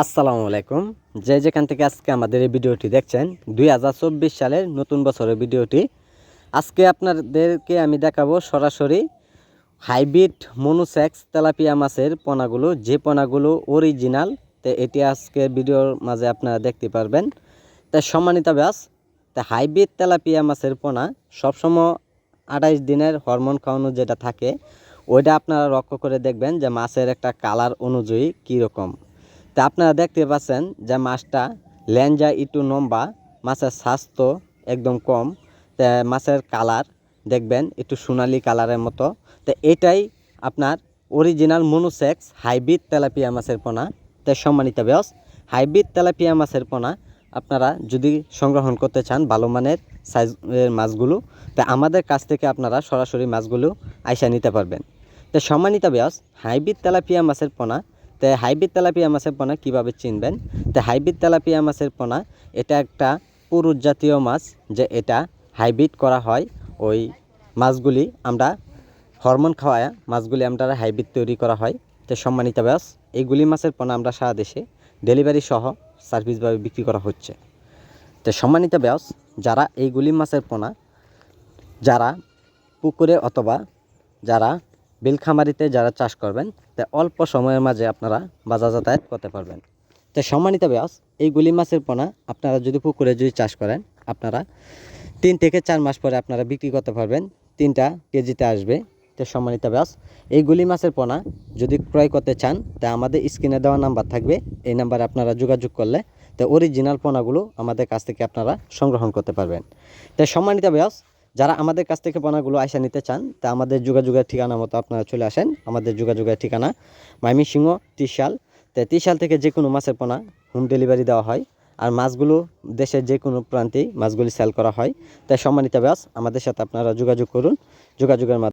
আসসালামু আলাইকুম। যে যেখান থেকে আজকে আমাদের এই ভিডিওটি দেখছেন, দুই হাজার চব্বিশ সালের নতুন বছরের ভিডিওটি। আজকে আপনাদেরকে আমি দেখাবো সরাসরি হাইব্রিড মনুসেক্স তেলাপিয়া মাছের পোনাগুলো, যে পোনাগুলো অরিজিনাল, তো এটি আজকে ভিডিওর মাঝে আপনারা দেখতে পারবেন। তাই সম্মানিত ব্যাস, তা হাইব্রিড তেলাপিয়া মাছের পোনা সবসময় আঠাইশ দিনের হরমোন খাওয়ানো যেটা থাকে, ওইটা আপনারা লক্ষ্য করে দেখবেন যে মাছের একটা কালার অনুযায়ী কীরকম। তা আপনারা দেখতে পাচ্ছেন যে মাছটা ল্যাঞ্জা একটু লম্বা মাছের স্বাস্থ্য একদম কম মাছের কালার দেখবেন একটু সোনালি কালারের মতো। তো এটাই আপনার অরিজিনাল মনুসেক্স হাইব্রিড তেলাপিয়া মাছের পোনা। তাই সম্মানিত ব্যাস হাইব্রিড তেলাপিয়া মাছের পোনা আপনারা যদি সংগ্রহণ করতে চান ভালো মানের সাইজের মাছগুলো, তা আমাদের কাছ থেকে আপনারা সরাসরি মাছগুলো আইসা নিতে পারবেন। তো সম্মানিত ব্যাস হাইব্রিড তেলাপিয়া মাছের পোনা তো হাইব্রিড তেলাপিয়া মাছের পোনা কীভাবে চিনবেন? তো হাইব্রিড তেলাপিয়া মাছের পোনা, এটা একটা পুরুষ জাতীয় মাছ যে এটা হাইব্রিড করা হয়। ওই মাছগুলি আমরা হরমোন খাওয়ায় মাছগুলি আমরা হাইব্রিড তৈরি করা হয়। তো সম্মানিত ব্যাস এইগুলি মাছের পোনা আমরা সারা দেশে ডেলিভারি সহ সার্ভিসভাবে বিক্রি করা হচ্ছে। তো সম্মানিত ব্যাস যারা এইগুলি মাছের পোনা, যারা পুকুরে অথবা যারা বিলখামারিতে যারা চাষ করবেন, তা অল্প সময়ের মাঝে আপনারা বাজার যাতায়াত করতে পারবেন। তো সম্মানিত ব্যাস এই গুলি মাছের পোনা আপনারা যদি পুকুরে যদি চাষ করেন, আপনারা তিন থেকে চার মাস পরে আপনারা বিক্রি করতে পারবেন, তিনটা কেজিতে আসবে। তো সম্মানিত ব্যাস এই গুলি মাছের পোনা যদি ক্রয় করতে চান, তা আমাদের স্ক্রিনে দেওয়া নাম্বার থাকবে, এই নাম্বারে আপনারা যোগাযোগ করলে তো অরিজিনাল পোনাগুলো আমাদের কাছ থেকে আপনারা সংগ্রহণ করতে পারবেন। তো সম্মানিত ব্যাস যারা আমাদের কাছ থেকে পোনাগুলো আয়সা নিতে চান, তা আমাদের যোগাযোগের ঠিকানা মতো আপনারা চলে আসেন। আমাদের যোগাযোগের ঠিকানা মাইমিসিংহ ত্রিশাল। তো ত্রিশাল থেকে যে কোনো মাছের পোনা হোম ডেলিভারি দেওয়া হয়। আর মাছগুলো দেশের যে কোনো প্রান্তেই মাছগুলি সেল করা হয়। তাই সম্মানিত ব্যাস, আমাদের সাথে আপনারা যোগাযোগ করুন। যোগাযোগের মাধ্যমে